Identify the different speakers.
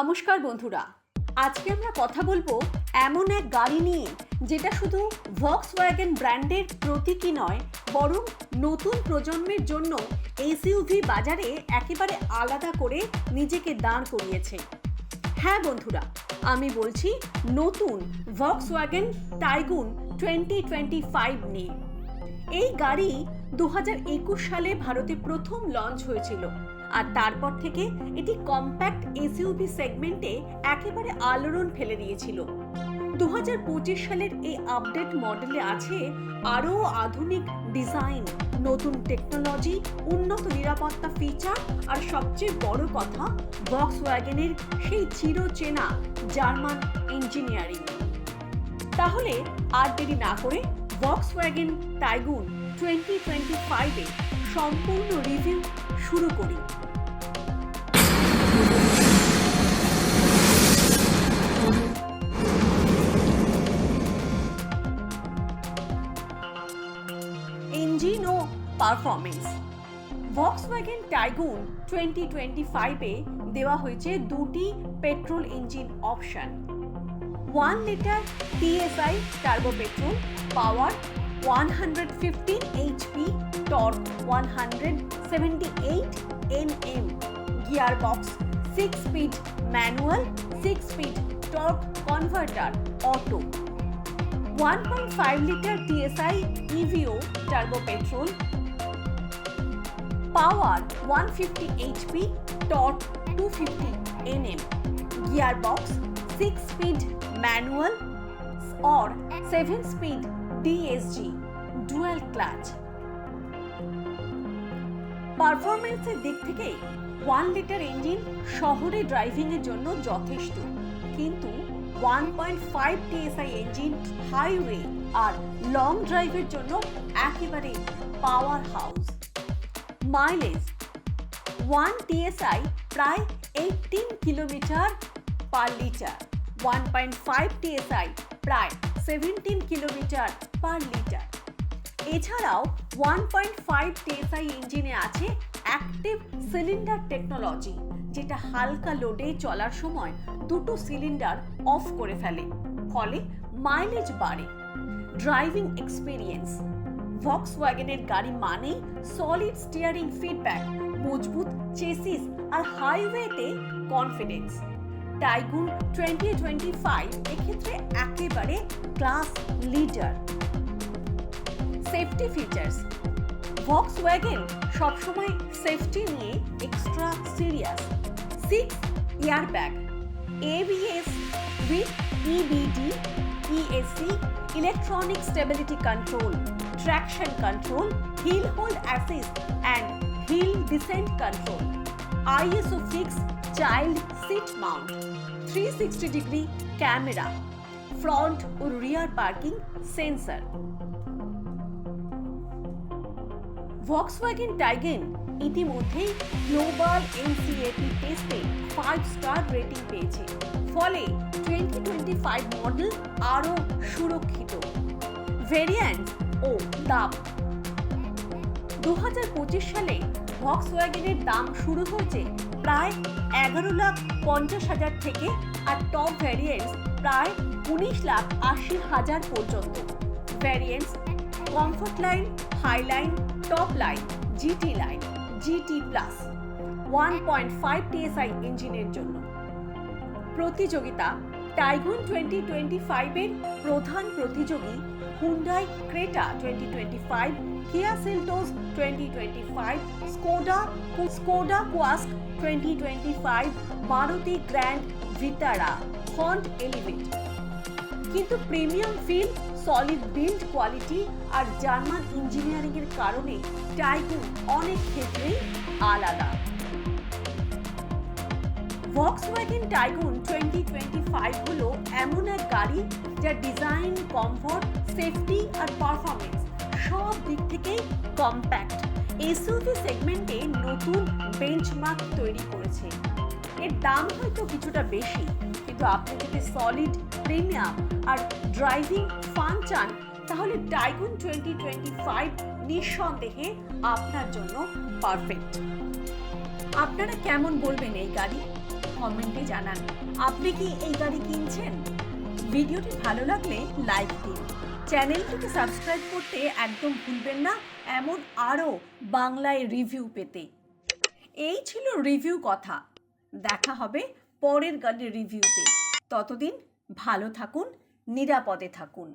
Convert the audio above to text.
Speaker 1: নমস্কার বন্ধুরা। আজকে আমরা কথা বলব এমন এক গাড়ি নিয়ে, যেটা শুধু ভক্স ওয়াগন ব্র্যান্ডের প্রতীকী নয়, বরং নতুন প্রজন্মের জন্য এসইউভি বাজারে একেবারে আলাদা করে নিজেকে দাঁড় করিয়েছে। হ্যাঁ বন্ধুরা, আমি বলছি নতুন Volkswagen Taigun twenty twenty five নিয়ে। এই গাড়ি দু হাজার একুশ সালে ভারতে প্রথম লঞ্চ হয়েছিল। আর তারপর থেকে এটি কম্প্যাক্ট এসইউভি সেগমেন্টে একেবারে আলোড়ন ফেলে দিয়েছিল। দু সালের এই আপডেট মডেলে আছে আরও আধুনিক ডিজাইন নতুন টেকনোলজি উন্নত নিরাপত্তা ফিচার আর সবচেয়ে বড় কথা বক্স ওয়াগনের সেই চিরচেনা জার্মান ইঞ্জিনিয়ারিং তাহলে আর দেরি না করে Volkswagen Taigun twenty twenty ফাইভে সম্পূর্ণ রিভিউ শুরু করি। ইঞ্জিন ও performance Volkswagen Taigun twenty twenty ফাইভে দেওয়া হয়েছে দুটি petrol engine option one litre TSI turbo petrol power one hundred fifteen HP torque 178 Nm gearbox 6-speed manual 6-speed torque converter auto. 1.5 liter TSI EVO turbo petrol. Power 150 HP torque 250 Nm gearbox 6-speed manual or 7-speed DSG dual clutch. পারফরমেন্সের দিক থেকে one litre engine শহরে ড্রাইভিংয়ের জন্য যথেষ্ট। কিন্তু one point five TSI engine highway আর long ড্রাইভের জন্য একেবারে power house mileage one TSI প্রায় eighteen kilometre per litre one point five TSI প্রায় সেভেন্টিন কিলোমিটার পার লিটার এছাড়াও ওয়ান পয়েন্ট ফাইভ টিএসআই ইঞ্জিনে আছে অ্যাক্টিভ সিলিন্ডার টেকনোলজি যেটা হালকা লোডে চলার সময় দুটো সিলিন্ডার অফ করে ফেলে, ফলে মাইলেজ বাড়ে। ড্রাইভিং এক্সপিরিয়েন্স ভক্স ওয়াগনের গাড়ি মানেই সলিড স্টিয়ারিং ফিডব্যাক মজবুত চেসিস আর হাইওয়েতে confidence Taigun twenty twenty five এক্ষেত্রে একেবারে class leader safety features Volkswagen সবসময় সেফটি নিয়ে extra serious six airbag ABS with EBD ESC electronic stability control traction control hill hold assist and hill descent control ISOFIX child seat mount three sixty degree camera front O rear parking sensor Volkswagen Taigun ইতিমধ্যেই global এনসিএপি টেস্টে five star rating পেয়েছে। ফলে twenty twenty five model আরও সুরক্ষিত। Variant ও দাম। দু হাজার পঁচিশ সালে ভক্সওয়াগনের দাম শুরু হয়েছে প্রায় এগারো লাখ পঞ্চাশ হাজার থেকে আর টপ ভ্যারিয়েন্টস প্রায় উনিশ লাখ আশি হাজার পর্যন্ত। Variants comfort line high line top line GT line GT plus one point five TSI ইঞ্জিনের জন্য। প্রতিযোগিতা টাইগুন টোয়েন্টি টোয়েন্টি ফাইভের প্রধান প্রতিযোগী Hyundai Creta twenty twenty five Kia Seltos twenty twenty five Skoda Skoda Kushaq twenty twenty five Maruti Grand Vitara Honda Elevate কিন্তু premium feel solid build quality আর German engineering এর কারণে Taigun অনেক ক্ষেত্রেই আলাদা। Volkswagen Taigun twenty twenty five হলো এমন এক গাড়ি যা ডিজাইন কমফোর্ট সেফটি আর পারফরমেন্স সব দিক থেকেই কম্প্যাক্ট এসইউভি সেগমেন্টে নতুন বেঞ্চমার্ক তৈরি করেছে। এর দাম হয়তো কিছুটা বেশি কিন্তু আপনি যদি সলিড প্রিমিয়াম আর ড্রাইভিং ফান চান, তাহলে টাইগুন টোয়েন্টি টোয়েন্টি ফাইভ নিঃসন্দেহে আপনার জন্য পারফেক্ট আপনারা কেমন বলবেন এই গাড়ি? কমেন্টে জানান। আপনি কি এই গাড়ি কিনছেন? ভিডিওটি ভালো লাগলে লাইক দিন। চ্যানেলটিকে সাবস্ক্রাইব করতে একদম ভুলবেন না, এমন আরও বাংলায় রিভিউ পেতে। এই ছিল রিভিউ কথা। দেখা হবে পরের গানের রিভিউতে ততদিন ভালো থাকুন নিরাপদে থাকুন.